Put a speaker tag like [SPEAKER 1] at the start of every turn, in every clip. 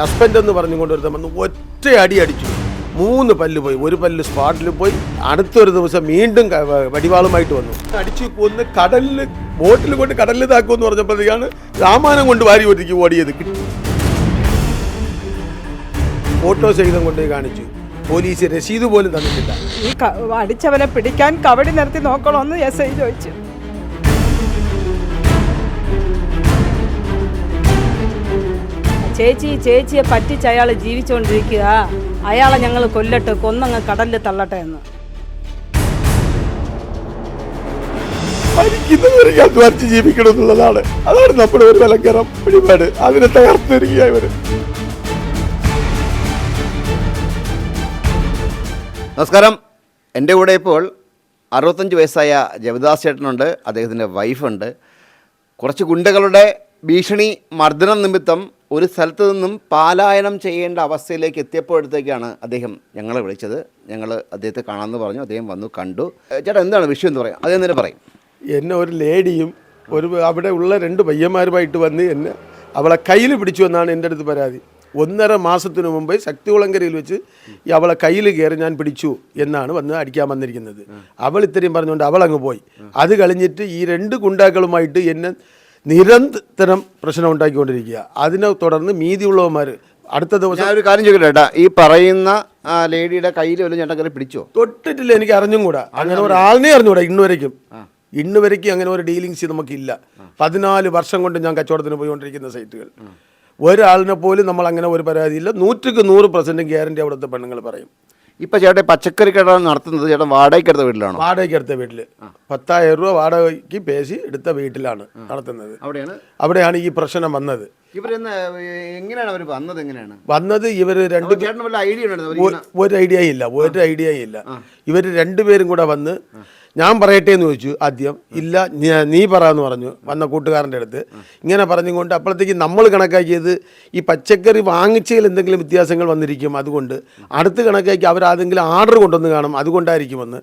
[SPEAKER 1] Husband എന്ന് പറഞ്ഞുകൊണ്ട് ഒരു വന്ന് ഒറ്റ അടി അടിച്ചു. മൂന്ന് പല്ല് പോയി. ഒരു പല്ല് സ്പോട്ടിൽ പോയി. അടുത്തൊരു ദിവസം വീണ്ടും വടിവാളുമായിട്ട് വന്നു. അടിച്ചു കൊന്ന് കടലിൽ ബോട്ടിൽ കൊണ്ട് കടലിൽ താക്കുമെന്ന് പറഞ്ഞപ്പോഴത്തേക്കാണ് രാമാനം കൊണ്ട് വാരി ഒരുക്കി ഓടിയത്. ഫോട്ടോ സഹിതം കൊണ്ടുപോയി കാണിച്ചു. പോലീസ് രസീത് പോലും തന്നിട്ടില്ല.
[SPEAKER 2] ഈ അടിച്ചവനെ പിടിക്കാൻ കവടി നിർത്തി നോക്കണമെന്ന് എസ് ഐ ചോദിച്ചു.
[SPEAKER 3] ചേച്ചി ചേച്ചിയെ പറ്റിച്ച് അയാൾ ജീവിച്ചുകൊണ്ടിരിക്കുക അയാളെ ഞങ്ങൾ കൊല്ലട്ടെ കൊന്നങ്ങ് കടലിൽ തള്ളട്ടെ എന്ന്.
[SPEAKER 1] അധ്വാനിച്ച് ജീവിക്കണം എന്നുള്ളതാണ്. അതാണ് നമ്മുടെ ഒരു വിലക്കരം പിടിപാട് അതിനെ തകർത്തിരിക്കുക ഇവർ.
[SPEAKER 4] നമസ്കാരം. എന്റെ കൂടെ ഇപ്പോൾ അറുപത്തഞ്ച് വയസ്സായ ജവദാസ് ചേട്ടനുണ്ട്. അദ്ദേഹത്തിന്റെ വൈഫുണ്ട് കുറച്ച് ഗുണ്ടകളുടെ ഭീഷണി മർദ്ദനം നിമിത്തം ഒരു സ്ഥലത്ത് നിന്നും പാലായനം ചെയ്യേണ്ട അവസ്ഥയിലേക്ക് എത്തിയപ്പോഴത്തേക്കാണ് അദ്ദേഹം ഞങ്ങളെ വിളിച്ചത്. ഞങ്ങൾ അദ്ദേഹത്തെ കാണാമെന്ന് പറഞ്ഞു. അദ്ദേഹം വന്നു കണ്ടു. ചേട്ടാ എന്താണ് വിഷയം എന്ന് പറയാം. അദ്ദേഹം തന്നെ പറയും.
[SPEAKER 1] എന്നെ ഒരു ലേഡിയും ഒരു അവിടെ ഉള്ള രണ്ട് പയ്യന്മാരുമായിട്ട് വന്ന് എന്നെ അവളെ കയ്യിൽ പിടിച്ചു എന്നാണ് എന്റെ അടുത്ത് പരാതി. ഒന്നര മാസത്തിനു മുമ്പ് ശക്തികുളങ്കരയിൽ വെച്ച് ഈ അവളെ കയ്യിൽ കയറി ഞാൻ പിടിച്ചു എന്നാണ് വന്ന് അടിക്കാൻ വന്നിരിക്കുന്നത്. അവൾ ഇത്രയും പറഞ്ഞുകൊണ്ട് അവൾ അങ്ങ് പോയി. അത് കളിഞ്ഞിട്ട് ഈ രണ്ട് ഗുണ്ടാക്കളുമായിട്ട് എന്നെ നിരന്തരം പ്രശ്നം ഉണ്ടാക്കിക്കൊണ്ടിരിക്കുക. അതിനെ തുടർന്ന് മീതിയുള്ളവന്മാർ അടുത്ത ദിവസം
[SPEAKER 4] ഞാൻ ഒരു കാര്യം ചോദിക്കട്ടെ ചേട്ടാ ഈ പറയുന്ന ആ, ലേഡിയുടെ കയ്യിൽ വല്ലതും ചേട്ടൻ കയറി പിടിച്ചോ?
[SPEAKER 1] തൊട്ടിട്ടില്ല എനിക്ക് അറിഞ്ഞും കൂടാ. അങ്ങനെ ഒരാളിനെ അറിഞ്ഞൂടാ ഇന്ന് വരയ്ക്കും. ഇന്ന് വരയ്ക്കും അങ്ങനെ ഒരു ഡീലിങ്സ് നമുക്കില്ല. പതിനാല് വർഷം കൊണ്ട് ഞാൻ കച്ചവടത്തിന് പോയിക്കൊണ്ടിരിക്കുന്ന സൈറ്റുകൾ. ഒരാളിനെ പോലും നമ്മൾ അങ്ങനെ ഒരു പരാതിയില്ല. നൂറ്റിക്ക് നൂറ് പെർസെന്റും ഗ്യാരണ്ടി അവിടുത്തെ പെണ്ണുങ്ങൾ പറയും.
[SPEAKER 4] ഇപ്പം ചേട്ടൻ പച്ചക്കറി കട നടത്തുന്നത് ചേട്ടൻ വാടകയ്ക്കെടുത്ത വീട്ടിലാണ്?
[SPEAKER 1] വാടകയ്ക്ക് വീട്ടിൽ. വീട്ടിൽ പത്തായിരം രൂപ വാടകയ്ക്ക് പേശി എടുത്ത വീട്ടിലാണ് നടത്തുന്നത്.
[SPEAKER 4] അവിടെയാണ്?
[SPEAKER 1] അവിടെയാണ് ഈ പ്രശ്നം വന്നത്.
[SPEAKER 4] ഇവരെന്ന് എങ്ങനെയാണ് അവർ വന്നത് എങ്ങനെയാണ്?
[SPEAKER 1] വന്നത് ഇവർ രണ്ട്
[SPEAKER 4] ഐഡിയ
[SPEAKER 1] ഒരു ഐഡിയ ഇല്ല ഒരു ഐഡിയ ഇല്ല. ഇവർ രണ്ടുപേരും കൂടെ വന്ന് ഞാൻ പറയട്ടെ എന്ന് ചോദിച്ചു ആദ്യം ഇല്ല നീ- പറ എന്ന് പറഞ്ഞു വന്ന കൂട്ടുകാരന്റെ അടുത്ത്. ഇങ്ങനെ പറഞ്ഞുകൊണ്ട് അപ്പോഴത്തേക്ക് നമ്മൾ കണക്കാക്കിയത് ഈ പച്ചക്കറി വാങ്ങിച്ചതിൽ എന്തെങ്കിലും വ്യത്യാസങ്ങൾ വന്നിരിക്കും അതുകൊണ്ട് അടുത്ത് കണക്കാക്കി അവരാതെങ്കിലും ആർഡർ കൊണ്ടുവന്ന് കാണും അതുകൊണ്ടായിരിക്കുമെന്ന്.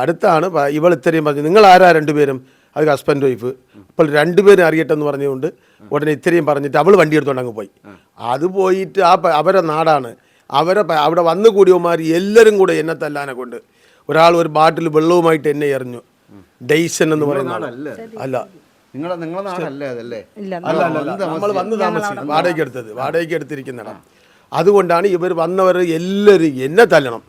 [SPEAKER 1] അടുത്താണ് ഇവൾ ഇത്രയും പറഞ്ഞു നിങ്ങൾ ആരാ രണ്ടുപേരും അത് ഹസ്ബൻഡ് വൈഫ്. അപ്പോൾ രണ്ടുപേരും അറിയട്ടെ എന്ന് പറഞ്ഞുകൊണ്ട് ഉടനെ ഇത്രയും പറഞ്ഞിട്ട് അവൾ വണ്ടി എടുത്തുകൊണ്ട് അങ്ങ് പോയി. അത് പോയിട്ട് ആ അവരെ നാടാണ്. അവരെ അവിടെ വന്നു കൂടിയവന്മാർ എല്ലാവരും കൂടെ എന്നെ തല്ലാനെ കൊണ്ട് ഒരാൾ ഒരു ബാട്ടിൽ വെള്ളവുമായിട്ട് എന്നെ എറിഞ്ഞു. ഡെയ്സൺ എന്ന് പറയുന്ന. അല്ല.
[SPEAKER 4] നിങ്ങളെ നിങ്ങളെ നാടല്ലേ അതല്ലേ?
[SPEAKER 1] നമ്മൾ വന്ന് താമസിച്ചു വാടകയ്ക്ക് എടുത്തത്. വാടകയ്ക്ക് എടുത്തിരിക്കുന്നതാണ് അതുകൊണ്ടാണ് ഇവർ വന്നവർ എല്ലാവരും എന്നെ തല്ലണം.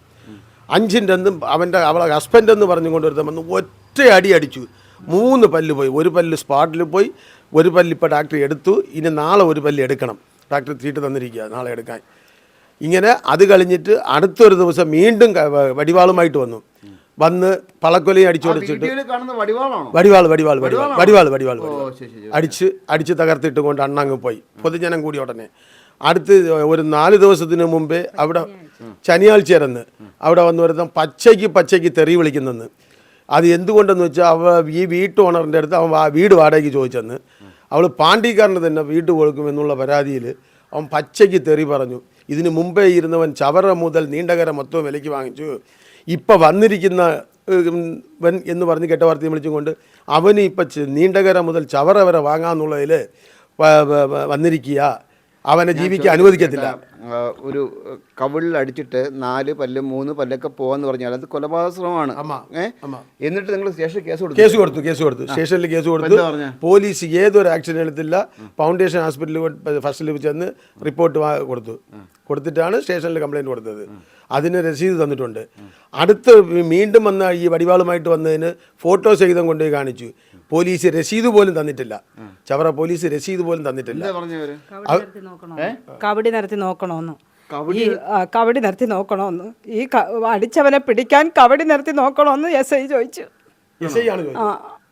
[SPEAKER 1] അഞ്ചിന്റെ അന്നും അവന്റെ അവളെ ഹസ്ബൻഡ് എന്ന് പറഞ്ഞുകൊണ്ട് ഒരുത്തൻ വന്ന് ഒറ്റ അടി അടിച്ചു. മൂന്ന് പല്ല് പോയി. ഒരു പല്ല് സ്പോട്ടിൽ പോയി. ഒരു പല്ല് ഇപ്പോൾ ഡാക്ടർ എടുത്തു. ഇനി നാളെ ഒരു പല്ല് എടുക്കണം. ഡാക്ടർ തീട്ട് തന്നിരിക്കുക നാളെ എടുക്കാൻ. ഇങ്ങനെ അത് കളിഞ്ഞിട്ട് അടുത്തൊരു ദിവസം വീണ്ടും വടിവാളുമായിട്ട് വന്നു. വന്ന് പളക്കൊലയും അടിച്ചു കൊടുത്തിട്ട്
[SPEAKER 4] വീഡിയോയിൽ കാണുന്ന വടിവാളാണോ?
[SPEAKER 1] വടിവാൾ വടിവാൾ വടിവാൾ വടിവാൾ വടിവാൾ. അടിച്ച് അടിച്ച് തകർത്തിട്ട് കൊണ്ട് അണ്ണങ്ങ് പോയി. പൊതുജനം കൂടി ഉടനെ. അടുത്ത് ഒരു നാല് ദിവസത്തിന് മുമ്പേ അവിടെ ശനിയാഴ്ചയായിരുന്നു. അവിടെ വന്ന് വരുന്ന പച്ചയ്ക്ക് പച്ചയ്ക്ക് തെറി വിളിക്കുന്നെന്ന്. അത് എന്തുകൊണ്ടെന്ന് വെച്ചാൽ അവ ഈ വീട്ട് ഓണറിന്റെ അടുത്ത് അവൻ വീട് വാടകയ്ക്ക് ചോദിച്ചെന്ന്. അവൾ പാണ്ഡിക്കാരന്റെ തന്നെ വീട് കൊടുക്കും എന്നുള്ള പരാതിയിൽ അവൻ പച്ചയ്ക്ക് തെറി പറഞ്ഞു. ഇതിന് മുമ്പേ ഇരുന്നവൻ ചവറ മുതൽ നീണ്ടകര മൊത്തവും വിലയ്ക്ക് വാങ്ങിച്ചു. ഇപ്പം വന്നിരിക്കുന്ന വൻ എന്ന് പറഞ്ഞ് കെട്ട വാർത്തയും വിളിച്ചുകൊണ്ട് അവന് ഇപ്പം നീണ്ടകര മുതൽ ചവറ വരെ വാങ്ങാന്നുള്ളതിൽ വന്നിരിക്കുക. അവനെ ജീവിക്കാൻ അനുവദിക്കത്തില്ല.
[SPEAKER 4] ഒരു കവിളിൽ അടിച്ചിട്ട് നാല് പല്ല് മൂന്ന് പല്ലൊക്കെ പോവാന്ന് പറഞ്ഞാൽ അത് കൊലപാതക ശ്രമമാണ്
[SPEAKER 1] ആമാ,
[SPEAKER 4] ഏ?
[SPEAKER 1] ആമാ.
[SPEAKER 4] എന്നിട്ട് നിങ്ങൾ സ്റ്റേഷനിൽ കേസ് കൊടുത്തു.
[SPEAKER 1] കേസ് കൊടുത്തു കേസ് കൊടുത്തു. സ്റ്റേഷനിൽ കേസ് കൊടുത്തു. പോലീസ് ഏതൊരു ആക്ഷൻ എടുത്തില്ല. ഫൗണ്ടേഷൻ ഹോസ്പിറ്റലിൽ ഫസ്റ്റിൽ ചെന്ന് റിപ്പോർട്ട് വാ- കൊടുത്തു. കൊടുത്തിട്ടാണ് സ്റ്റേഷനിൽ കംപ്ലൈന്റ് കൊടുത്തത്. അതിന് രസീത് തന്നിട്ടുണ്ട്. അടുത്ത് വീണ്ടും വന്ന ഈ വടിവാളുമായിട്ട് വന്നതിന് ഫോട്ടോ സഹിതം കൊണ്ടുപോയി കാണിച്ചു. പോലീസ് രസീത് പോലും തന്നിട്ടില്ല. ചവറ പോലീസ് രസീത് പോലും തന്നിട്ടില്ല.
[SPEAKER 4] എന്താ
[SPEAKER 3] നടത്തി നോക്കണം? നോക്കണമെന്ന്
[SPEAKER 2] ഈ ആ, കവടി നിർത്തി നോക്കണമെന്ന് ഈ ക- അടിച്ചവനെ പിടിക്കാൻ കവടി നിർത്തി നോക്കണമെന്ന് എസ് ഐ ചോദിച്ചു.
[SPEAKER 1] എസ് ഐ ആണ് ചോദിച്ചത്.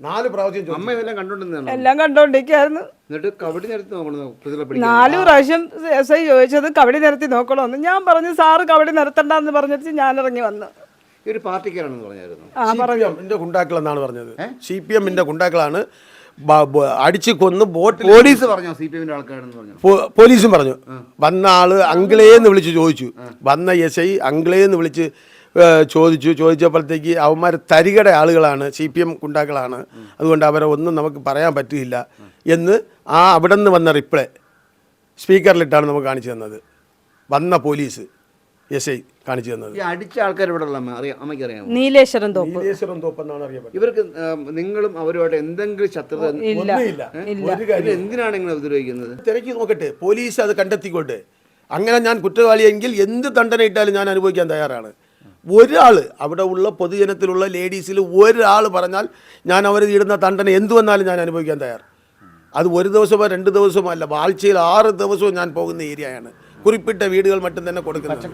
[SPEAKER 1] നാല് പ്രാവശ്യം ചോദിച്ചു.
[SPEAKER 4] അമ്മ ഇതെല്ലാം
[SPEAKER 2] എല്ലാം കണ്ടോണ്ടിരിക്കായിരുന്നു.
[SPEAKER 4] എന്നിട്ട് കബഡി നേരത്തെ നോക്കണം പ്രതികളെ പിടിക്കാൻ.
[SPEAKER 2] നാല് പ്രാവശ്യം എസ് ഐ ചോദിച്ചത് കവടി നിർത്തി നോക്കണമെന്ന് ഞാൻ പറഞ്ഞു സാറ് കവടി നിർത്തണ്ടെന്ന് പറഞ്ഞിട്ട് ഞാൻ ഇറങ്ങി വന്നു.
[SPEAKER 4] ഈ ഒരു പാർട്ടിക്കാരാണെന്ന് പറഞ്ഞായിരുന്നു.
[SPEAKER 2] ആ പറഞ്ഞു.
[SPEAKER 1] എന്റെ കുണ്ടാക്കൾ എന്നാണ് പറഞ്ഞത്. സി പി എമ്മിന്റെ ബ- അടിച്ച് കൊന്ന് ബോട്ട്
[SPEAKER 4] പോലീസ് പറഞ്ഞു? സി പി എമ്മിന്റെ ആൾക്കാരെന്ന് പറഞ്ഞു?
[SPEAKER 1] പോലീസും പറഞ്ഞു. വന്ന ആൾ അങ്കിളേന്ന് വിളിച്ച് ചോദിച്ചു. വന്ന എസ് ഐ അങ്കിളേന്ന് വിളിച്ച് ചോദിച്ചു. ചോദിച്ചപ്പോഴത്തേക്ക് അവന്മാർ തരികട ആളുകളാണ് സി പി എം കുണ്ടാക്കളാണ് അതുകൊണ്ട് അവരെ ഒന്നും നമുക്ക് പറയാൻ പറ്റില്ല എന്ന് ആ അവിടെ നിന്ന് വന്ന റിപ്ലൈ സ്പീക്കറിലിട്ടാണ് നമുക്ക് കാണിച്ചു തന്നത്. വന്ന പോലീസ്. എസ് ഐ കാണിച്ചു തന്നത്.
[SPEAKER 4] ഈ അടിച്ച ആൾക്കാർ ഇവിടെ ഉള്ള അമ്മ അറിയാം അമ്മയ്ക്ക് അറിയാമോ?
[SPEAKER 3] നീലേശ്വരം തോപ്പ്.
[SPEAKER 1] നീലേശ്വരം തോപ്പെന്നാണ് അറിയപ്പെട്ടത്
[SPEAKER 4] ഇവർക്ക് ആ, നിങ്ങളും അവരുമായിട്ട് എന്തെങ്കിലും ശത്രുത
[SPEAKER 3] ഇല്ല.
[SPEAKER 1] ഒന്നുമില്ല. ഒരു കാര്യം
[SPEAKER 4] എന്തിനാണ് നിങ്ങൾ ഉപദ്രവിക്കുന്നത്?
[SPEAKER 1] തിരക്കി നോക്കട്ടെ. പോലീസ് അത് കണ്ടെത്തിക്കോട്ടെ അങ്ങനെ ഞാൻ കുറ്റവാളിയെങ്കിൽ എന്ത് ദണ്ഡന ഇട്ടാലും ഞാൻ അനുഭവിക്കാൻ തയ്യാറാണ്. ഒരാൾ അവിടെ ഉള്ള പൊതുജനത്തിലുള്ള ലേഡീസിൽ ഒരാൾ പറഞ്ഞാൽ ഞാൻ അവർ ഇടുന്ന ദണ്ഡന എന്തു വന്നാലും ഞാൻ അനുഭവിക്കാൻ തയ്യാർ അത് ഒരു ദിവസമോ രണ്ട് ദിവസമോ അല്ല ആഴ്ചയിൽ ആറ് ദിവസവും ഞാൻ പോകുന്ന ഏരിയയാണ്. കുറിപ്പിട്ട വീടുകൾ മറ്റും തന്നെ കൊടുക്കുന്നത്.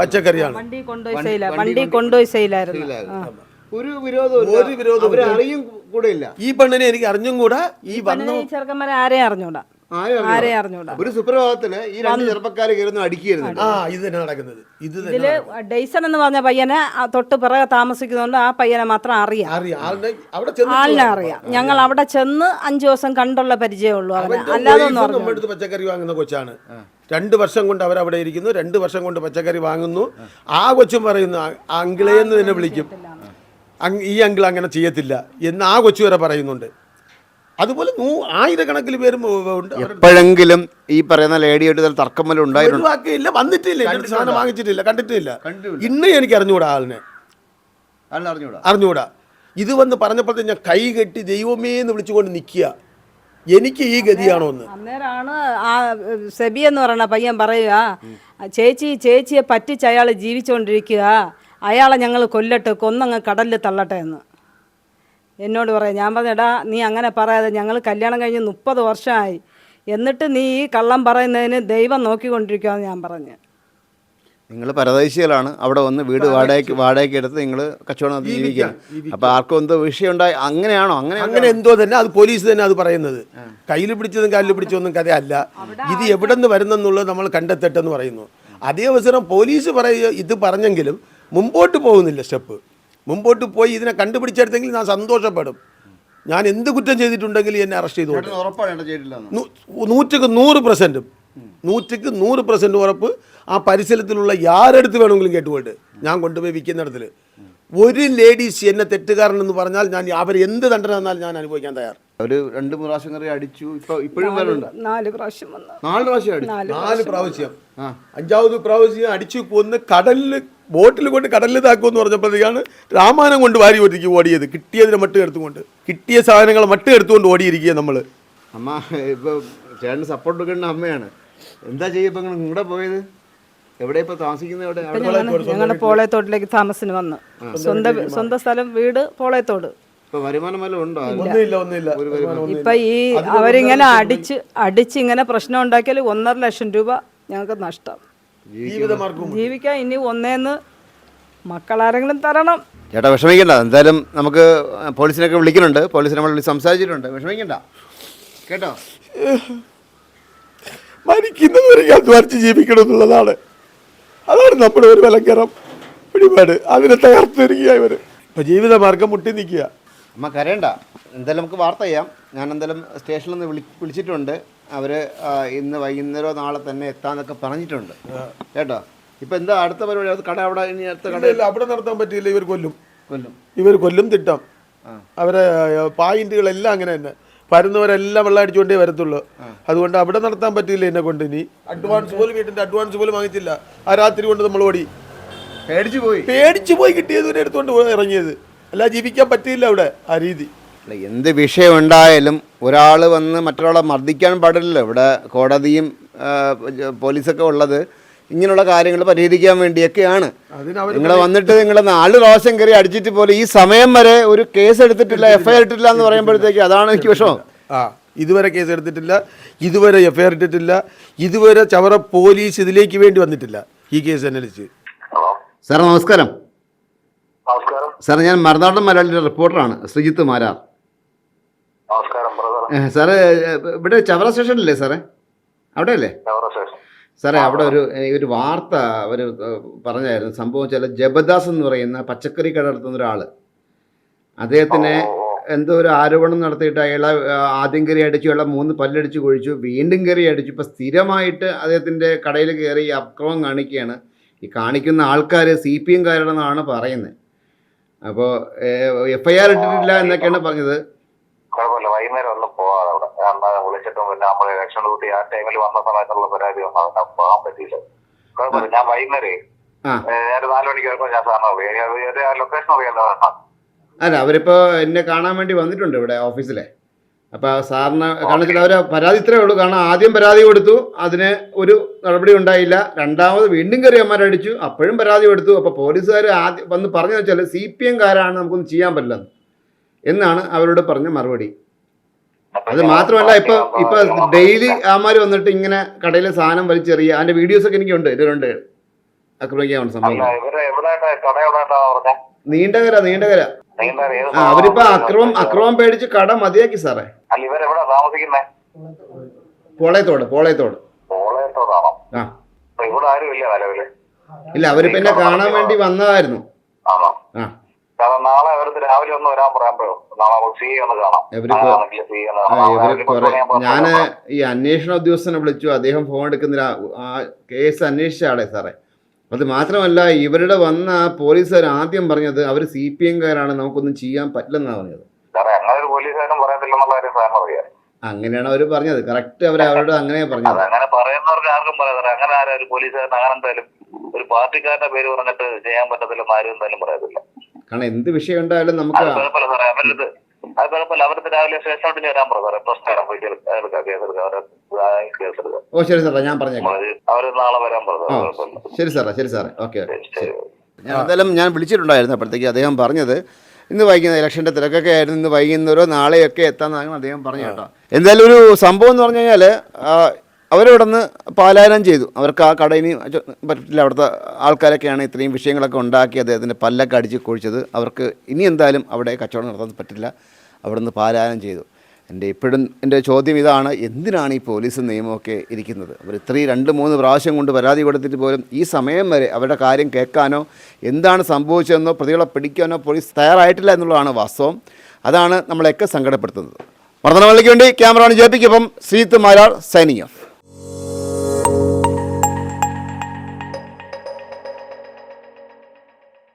[SPEAKER 4] പച്ചക്കറിയാണ്
[SPEAKER 3] വണ്ടി കൊണ്ടുപോയി സെയില വണ്ടി കൊണ്ടുപോയി സെയിലായിരുന്നു.
[SPEAKER 4] ഒരു വിരോധവും
[SPEAKER 1] ഒരു വിരോധവും
[SPEAKER 4] അവരെ അറിയും കൂടെ ഇല്ല
[SPEAKER 1] ഈ പെണ്ണിനെ എനിക്ക് അറിഞ്ഞും കൂടാ. ഈ വന്ന
[SPEAKER 3] ഈ ചെറുക്കന്മാരെ ആരെയും അറിഞ്ഞൂടാ
[SPEAKER 4] ആരും.
[SPEAKER 3] ആരെയും അറിഞ്ഞൂടാ
[SPEAKER 4] ഒരു സുപ്രഭാതത്തിൽ ഈ രണ്ട് ചെറുപ്പക്കാർ കയറുന്ന
[SPEAKER 1] ആ ഇത് തന്നെ നടക്കുന്നത്. ഇത് തന്നെ
[SPEAKER 3] ഇതിൽ ഡെയ്സൺ എന്ന് പറഞ്ഞ പയ്യനെ ആ തൊട്ട് പിറകെ താമസിക്കുന്നതുകൊണ്ട് ആ പയ്യനെ മാത്രം അറിയാം.
[SPEAKER 1] അറിയാം. ആളുടെ അവിടെ ചെന്ന്
[SPEAKER 3] ആളിനെ അറിയാം. ഞങ്ങൾ അവിടെ ചെന്ന് അഞ്ചു ദിവസം കണ്ടുള്ള പരിചയമുള്ളൂ അവനെ
[SPEAKER 1] അവന്റെ
[SPEAKER 3] അല്ലാതെ
[SPEAKER 1] wife
[SPEAKER 3] ഒന്നും അറിഞ്ഞു
[SPEAKER 1] അടുത്ത് പച്ചക്കറി വാങ്ങുന്ന കൊച്ചാണ്. രണ്ട് വർഷം കൊണ്ട് അവരവിടെ ഇരിക്കുന്നു രണ്ട് വർഷം കൊണ്ട് പച്ചക്കറി വാങ്ങുന്നു. ആ കൊച്ചും പറയുന്നു "ആ- ആ അങ്കിളേ എന്ന് തന്നെ വിളിക്കും. അങ്- ഈ അങ്കിൾ അങ്ങനെ ചെയ്യത്തില്ല എന്ന് ആ കൊച്ചു വരെ പറയുന്നുണ്ട്. അതുപോലെ നൂ ആയിരക്കണക്കിന് പേരും ഉണ്ട്.
[SPEAKER 4] എപ്പോഴെങ്കിലും ഈ പറയുന്ന ലേഡിയായിട്ട് ഇതിൽ തർക്കം വല്ല ഉണ്ടായിട്ടുണ്ട്?
[SPEAKER 1] വന്നിട്ടില്ല. സാധനം വാങ്ങിച്ചിട്ടില്ല കണ്ടിട്ടില്ല.
[SPEAKER 4] കണ്ടിട്ടില്ല.
[SPEAKER 1] ഇന്ന് എനിക്ക് അറിഞ്ഞുകൂടാ ആളിനെ.
[SPEAKER 4] അറിഞ്ഞുകൂടാ
[SPEAKER 1] അറിഞ്ഞുകൂടാ ഇത് വന്ന് പറഞ്ഞപ്പോഴത്തെ ഞാൻ കൈ കെട്ടി ദൈവമേ എന്ന് വിളിച്ചുകൊണ്ട് നിൽക്കുക. എനിക്ക് ഈ ഗതിയാണോ എന്ന്.
[SPEAKER 3] അന്നേരമാണ് ആ സെബി എന്ന് പറയുന്ന പയ്യൻ പറയുക ചേച്ചി ചേച്ചിയെ പറ്റിച്ച് അയാൾ ജീവിച്ചുകൊണ്ടിരിക്കുക. അയാളെ ഞങ്ങൾ കൊല്ലട്ടെ കൊന്നങ്ങ് കടലിൽ തള്ളട്ടെ എന്ന്. എന്നോട് പറയാം ഞാൻ പറഞ്ഞെടാ നീ അങ്ങനെ പറയാതെ ഞങ്ങൾ കല്യാണം കഴിഞ്ഞ് മുപ്പത് വർഷമായി. എന്നിട്ട് നീ ഈ കള്ളം പറയുന്നതിന് ദൈവം നോക്കിക്കൊണ്ടിരിക്കുകയെന്ന് ഞാൻ പറഞ്ഞു.
[SPEAKER 4] നിങ്ങൾ പരദേശികളാണ്. അവിടെ വന്ന് വീട് വാടകയ്ക്ക്. വാടകയ്ക്ക് എടുത്ത് നിങ്ങൾ കച്ചവടം നടത്തി ജീവിക്കുകയാണ് അപ്പോൾ ആർക്കും എന്തോ വിഷയം ഉണ്ടായി അങ്ങനെയാണോ? അങ്ങനെ
[SPEAKER 1] അങ്ങനെ എന്തോ തന്നെ അത് പോലീസ് തന്നെ അത് പറയുന്നത്. കയ്യിൽ പിടിച്ചതും കാലിൽ പിടിച്ചതൊന്നും കഥയല്ല. ഇത് എവിടെ നിന്ന് വരുന്നെന്നുള്ളത് നമ്മൾ കണ്ടെത്തട്ടെന്ന് പറയുന്നു. അതേ അവസരം പോലീസ് പറയുക ഇത് പറഞ്ഞെങ്കിലും മുമ്പോട്ട് പോകുന്നില്ല സ്റ്റെപ്പ്. മുമ്പോട്ട് പോയി ഇതിനെ കണ്ടുപിടിച്ചെടുത്തെങ്കിൽ ഞാൻ സന്തോഷപ്പെടും. ഞാൻ എന്ത് കുറ്റം ചെയ്തിട്ടുണ്ടെങ്കിൽ എന്നെ അറസ്റ്റ് ചെയ്തു നൂറ്റിക്ക് നൂറ് പെർസെന്റും നൂറ്റിക്ക് നൂറ് പെർസെന്റ് ഉറപ്പ് ആ പരിസരത്തിലുള്ള യാരെടുത്ത് വേണമെങ്കിലും കേട്ടുപോയിട്ട്. ഞാൻ കൊണ്ടുപോയി വിൽക്കുന്നിടത്തിൽ ഒരു ലേഡീസ് എന്നെ തെറ്റുകാരൻ എന്ന് പറഞ്ഞാൽ ഞാൻ അവർ എന്ത് ദണ്ഡന തന്നാൽ ഞാൻ അനുഭവിക്കാൻ തയ്യാർ
[SPEAKER 4] ഒരു രണ്ട് പ്രാവശ്യം കയറി അടിച്ചു. ഇപ്പൊ ഇപ്പോഴും
[SPEAKER 3] നാല് പ്രാവശ്യം വന്നു.
[SPEAKER 4] നാല് പ്രാവശ്യം അടിച്ചു?
[SPEAKER 1] നാല് പ്രാവശ്യം. അഞ്ചാമത് പ്രാവശ്യം അടിച്ചു കൊന്ന് കടലിൽ ബോട്ടിൽ കൊണ്ട് കടലിൽ താക്കുമെന്ന് പറഞ്ഞപ്പോഴത്തേക്കാണ് രാമാനം കൊണ്ട് വാരി ഒരുക്കി ഓടിയത്. കിട്ടിയതിനെ മട്ട് എടുത്തുകൊണ്ട്. കിട്ടിയ സാധനങ്ങൾ മട്ട് എടുത്തുകൊണ്ട് ഓടിയിരിക്കുക നമ്മൾ.
[SPEAKER 4] അമ്മ ഇപ്പൊ ചേട്ടന് സപ്പോർട്ട് കൊടുക്കുന്ന അമ്മയാണ്. എന്താ ചെയ്യുക ഇങ്ങടെ പോയത്? എവിടെ ഇപ്പൊ താമസിക്കുന്നത് എവിടെ?
[SPEAKER 3] ഞങ്ങളുടെ പോളയത്തോട്ടിലേക്ക് താമസത്തിന് വന്ന്. സ്വന്തം സ്വന്തം സ്ഥലം വീട് പോളയത്തോട്.
[SPEAKER 4] ഇപ്പൊ വരുമാനം വല്ലതും ഉണ്ടോ?
[SPEAKER 1] ഒന്നുമില്ല ഒന്നുമില്ല. ഒന്നുമില്ല.
[SPEAKER 3] ഇപ്പൊ ഈ അവരിങ്ങനെ അടിച്ച് അടിച്ച് ഇങ്ങനെ പ്രശ്നം ഉണ്ടാക്കിയാൽ ഒന്നര ലക്ഷം രൂപ ഞങ്ങൾക്ക് നഷ്ടം. ജീവിക്കാൻ ഇനി ഒന്നേന്ന് മക്കളാരെങ്കിലും തരണം.
[SPEAKER 4] ചേട്ടാ വിഷമിക്കണ്ട. എന്തായാലും നമുക്ക് പോലീസിനൊക്കെ വിളിക്കുന്നുണ്ട്. പോലീസിനെ നമ്മൾ വിളിച്ച് സംസാരിച്ചിട്ടുണ്ട്. വിഷമിക്കണ്ട. കേട്ടോ?
[SPEAKER 1] മരിക്കുന്നവരെ അധ്വാനിച്ച് ജീവിക്കണം എന്നുള്ളതാണ് അതാണ് നമ്മുടെ ഒരു വിലക്കരം പിടിപാട്. അതിനെ തകർത്തിരിക്കുക ഇവർ ഇപ്പൊ ജീവിതമാർഗം മുട്ടി നിൽക്കുക.
[SPEAKER 4] അമ്മ കരയണ്ട. എന്തായാലും നമുക്ക് വാർത്ത ചെയ്യാം. ഞാൻ എന്തായാലും സ്റ്റേഷനിൽ നിന്ന് വിളി വിളിച്ചിട്ടുണ്ട്. അവർ ഇന്ന് വൈകുന്നേരമോ നാളെ തന്നെ എത്താന്നൊക്കെ പറഞ്ഞിട്ടുണ്ട്. കേട്ടോ? ഇപ്പം എന്താ അടുത്ത പരിപാടി? അത് കട അവിടെ ഇനി അടുത്ത കട
[SPEAKER 1] അവിടെ നടത്താൻ പറ്റിയില്ല. ഇവർ കൊല്ലും.
[SPEAKER 4] കൊല്ലും.
[SPEAKER 1] ഇവർ കൊല്ലും തിട്ടം. അവരെ പായിന്റുകളെല്ലാം അങ്ങനെ തന്നെ. വരുന്നവരെല്ലാം വെള്ളം അടിച്ചുകൊണ്ടേ വരത്തുള്ളൂ. അതുകൊണ്ട് അവിടെ നടത്താൻ പറ്റില്ല എന്നെ കൊണ്ട് ഇനി. അഡ്വാൻസ് പോലും വീട്ടിന്റെ അഡ്വാൻസ് പോലും വാങ്ങിച്ചില്ല. ആ രാത്രി കൊണ്ട് നമ്മൾ ഓടി.
[SPEAKER 4] പേടിച്ചു പോയി.
[SPEAKER 1] പേടിച്ചു പോയി കിട്ടിയതിനെ എടുത്തുകൊണ്ട് ഇറങ്ങിയത്. അല്ല ജീവിക്കാൻ പറ്റിയില്ല അവിടെ ആ രീതി.
[SPEAKER 4] എന്ത് വിഷയം ഉണ്ടായാലും ഒരാൾ വന്ന് മറ്റൊരാളെ മർദ്ദിക്കാൻ പാടില്ലല്ലോ. ഇവിടെ കോടതിയും പോലീസൊക്കെ ഉള്ളത്. ഇങ്ങനെയുള്ള കാര്യങ്ങൾ പരിഹരിക്കാൻ വേണ്ടിയൊക്കെയാണ്. നിങ്ങൾ വന്നിട്ട് നിങ്ങൾ നാല് പ്രാവശ്യം കയറി അടിച്ചിട്ട് പോലെ ഈ സമയം വരെ ഒരു കേസ് എടുത്തിട്ടില്ല എഫ്ഐആർ ഇട്ടിട്ടില്ല എന്ന് പറയുമ്പോഴത്തേക്ക് അതാണ് എനിക്ക് വിഷമം.
[SPEAKER 1] ആ ഇതുവരെ കേസ് എടുത്തിട്ടില്ല ഇതുവരെ എഫ്ഐആർ ഇട്ടിട്ടില്ല ഇതുവരെ ചവറ പോലീസ് ഇതിലേക്ക് വേണ്ടി വന്നിട്ടില്ല ഈ കേസ് അന്വേഷിച്ച്.
[SPEAKER 4] സാർ നമസ്കാരം.
[SPEAKER 5] നമസ്കാരം.
[SPEAKER 4] സാർ ഞാൻ മറുനാടൻ മലയാളിയുടെ റിപ്പോർട്ടറാണ് ശ്രീജിത്ത് മാരാർ.
[SPEAKER 5] നമസ്കാരം ബ്രദർ
[SPEAKER 4] ഏഹ്, സാറ് ഇവിടെ ചവറ സ്റ്റേഷനല്ലേ സാറേ? അവിടെ അല്ലേ
[SPEAKER 5] ചവറ സ്റ്റേഷൻ.
[SPEAKER 4] സാറേ അവിടെ ഒരു ഒരു വാർത്ത അവർ പറഞ്ഞായിരുന്നു. സംഭവം ചില ജബദാസ് എന്ന് പറയുന്ന പച്ചക്കറി കട നടത്തുന്ന ഒരാൾ അദ്ദേഹത്തിനെ എന്തോ ഒരു ആരോപണം നടത്തിയിട്ട് അയാളെ ആദ്യം കയറി അടിച്ചു അയാളെ മൂന്ന് പല്ലടിച്ച് കൊഴിച്ചു വീണ്ടും കയറി അടിച്ചു. ഇപ്പം സ്ഥിരമായിട്ട് അദ്ദേഹത്തിന്റെ കടയിൽ കയറി ഈ അക്രമം കാണിക്കുകയാണ്. ഈ കാണിക്കുന്ന ആൾക്കാർ സി പി എം കാരണമെന്നാണ് പറയുന്നത്. അപ്പോൾ എഫ് ഐ ആർ ഇട്ടിട്ടില്ല എന്നൊക്കെയാണ് പറഞ്ഞത്.
[SPEAKER 5] കുഴപ്പമില്ല. പോവാതെ അവിടെ എന്നാ വിളിച്ചിട്ടും പിന്നെ നമ്മൾ ഇലക്ഷൻ ഡ്യൂട്ടി ആ ടൈമിൽ വന്ന സമയത്തുള്ള പരാതി ഒന്നും അതിനെ പോകാൻ പറ്റിയില്ല. കുഴപ്പമില്ല. ഞാൻ വൈകുന്നേരം ഞാൻ നാല് മണിക്ക് വരുമ്പോൾ ഞാൻ സാറിനെ ലൊക്കേഷൻ അറിയാലോ?
[SPEAKER 4] അല്ല അവരിപ്പോ എന്നെ കാണാൻ വേണ്ടി വന്നിട്ടുണ്ട് ഇവിടെ ഓഫീസിലെ. അപ്പൊ സാറിന് കാരണം അവർ പരാതി ഇത്രേ ഉള്ളൂ. കാരണം ആദ്യം പരാതി കൊടുത്തു. അതിന് ഒരു നടപടി ഉണ്ടായില്ല. രണ്ടാമത് വീണ്ടും കയറി അമ്മരടിച്ചു അപ്പോഴും പരാതി കൊടുത്തു. അപ്പൊ പോലീസുകാർ ആദ്യം വന്ന് പറഞ്ഞു വെച്ചാൽ സി പി എംകാരാണ് നമുക്കൊന്നും ചെയ്യാൻ പറ്റില്ലെന്ന് എന്നാണ് അവരോട് പറഞ്ഞ മറുപടി. അത് മാത്രമല്ല ഇപ്പൊ ഇപ്പൊ ഡെയിലി ആമാര് വന്നിട്ട് ഇങ്ങനെ കടയിലെ സാധനം വലിച്ചെറിയ അതിന്റെ വീഡിയോസ് ഒക്കെ എനിക്കുണ്ട് ഇതിലുണ്ട് ആക്രമിക്കാവുന്ന സംഭവം നീണ്ടകര നീണ്ടകര ആ അവരിപ്പോ അക്രമം അക്രമം പേടിച്ച് കട മതിയാക്കി സാറേ. പോളയത്തോട് പോളയത്തോട്. ആ.
[SPEAKER 5] ഇല്ല
[SPEAKER 4] അവർ പിന്നെ കാണാൻ വേണ്ടി വന്നതായിരുന്നു. ആ.
[SPEAKER 5] നാളെ അവർക്ക് രാവിലെ ഒന്ന് വരാൻ പറയുമ്പോഴോ? നാളെ നമുക്ക് സി ഒന്ന് കാണാം. ഞാൻ
[SPEAKER 4] ഈ അന്വേഷണ ഉദ്യോഗസ്ഥനെ വിളിച്ചു. അദ്ദേഹം ഫോൺ എടുക്കുന്നില്ല. ആ കേസ് അന്വേഷിച്ച ആളെ സാറേ. അത് മാത്രമല്ല ഇവരുടെ വന്ന പോലീസുകാർ ആദ്യം പറഞ്ഞത് അവർ സി പി എംകാരാണ് നമുക്കൊന്നും ചെയ്യാൻ പറ്റില്ലെന്നാണ് പറഞ്ഞത്. അങ്ങനെയാണ് അവർ പറഞ്ഞത്. കറക്റ്റ് അവർ അവരോട് അങ്ങനെ പറഞ്ഞത്.
[SPEAKER 5] അങ്ങനെ പറയുന്നവർക്ക് ആർക്കും പറയാം അങ്ങനെ ആരും പോലീസുകാരൻ അങ്ങനെ എന്തായാലും ഒരു പാർട്ടിക്കാരുടെ പേര് പറഞ്ഞിട്ട് ചെയ്യാൻ പറ്റത്തില്ലെന്ന് ആരും എന്തായാലും പറയത്തില്ല.
[SPEAKER 4] കാരണം എന്ത് വിഷയം ഉണ്ടായാലും നമുക്ക്
[SPEAKER 5] അത് കുഴപ്പമില്ല അവർക്ക് രാവിലെ വരാൻ പറ സാറേ. പ്രശ്നം പോയി എടുക്കാം കേസെടുക്കാം
[SPEAKER 4] ഓ ശരി സാറേ. ഞാൻ പറഞ്ഞേക്കാം.
[SPEAKER 5] നാളെ വരാൻ പറ
[SPEAKER 4] ഓ
[SPEAKER 5] സാറേ കുഴപ്പമില്ല.
[SPEAKER 4] ശരി സാറേ ശരി സാറേ. ഓക്കെ ഞാൻ എന്തായാലും ഞാൻ വിളിച്ചിട്ടുണ്ടായിരുന്നു അപ്പോഴത്തേക്ക് അദ്ദേഹം പറഞ്ഞത്. ഇന്ന് വൈകുന്ന ഇലക്ഷന്റെ തിരക്കൊക്കെ ആയിരുന്നു. ഇന്ന് വൈകുന്നേരോ നാളെയൊക്കെ എത്താമെന്നാണ് അദ്ദേഹം പറഞ്ഞു കേട്ടോ. എന്തായാലും ഒരു സംഭവം എന്ന് പറഞ്ഞു കഴിഞ്ഞാൽ അവരവിടെ നിന്ന് പാലായനം ചെയ്തു. അവർക്ക് ആ കട ഇനി പറ്റില്ല. അവിടുത്തെ ആൾക്കാരൊക്കെയാണ് ഇത്രയും വിഷയങ്ങളൊക്കെ ഉണ്ടാക്കി അദ്ദേഹത്തിന്റെ പല്ലൊക്കെ അടിച്ച് കുഴിച്ചത്. അവർക്ക് ഇനി എന്തായാലും അവിടെ കച്ചവടം നടത്താൻ പറ്റില്ല. അവിടെ നിന്ന് പാലായനം ചെയ്തു. എന്റെ ഇപ്പോഴും എന്റെ ചോദ്യം ഇതാണ് എന്തിനാണ് ഈ പോലീസ് നിയമമൊക്കെ ഇരിക്കുന്നത്? അവർ ഇത്രയും രണ്ട് മൂന്ന് പ്രാവശ്യം കൊണ്ട് പരാതി കൊടുത്തിട്ട് പോലും ഈ സമയം വരെ അവരുടെ കാര്യം കേൾക്കാനോ എന്താണ് സംഭവിച്ചതെന്നോ പ്രതികളെ പിടിക്കാനോ പോലീസ് തയ്യാറായിട്ടില്ല എന്നുള്ളതാണ് വാസ്തവം. അതാണ് നമ്മളെയൊക്കെ സങ്കടപ്പെടുത്തുന്നത്. വർദ്ധനവള്ളിക്ക് വേണ്ടി ക്യാമറ ജെ പിക്കൊപ്പം ശ്രീത്ത് മാരാൾ സൈനിങ് ഓഫ്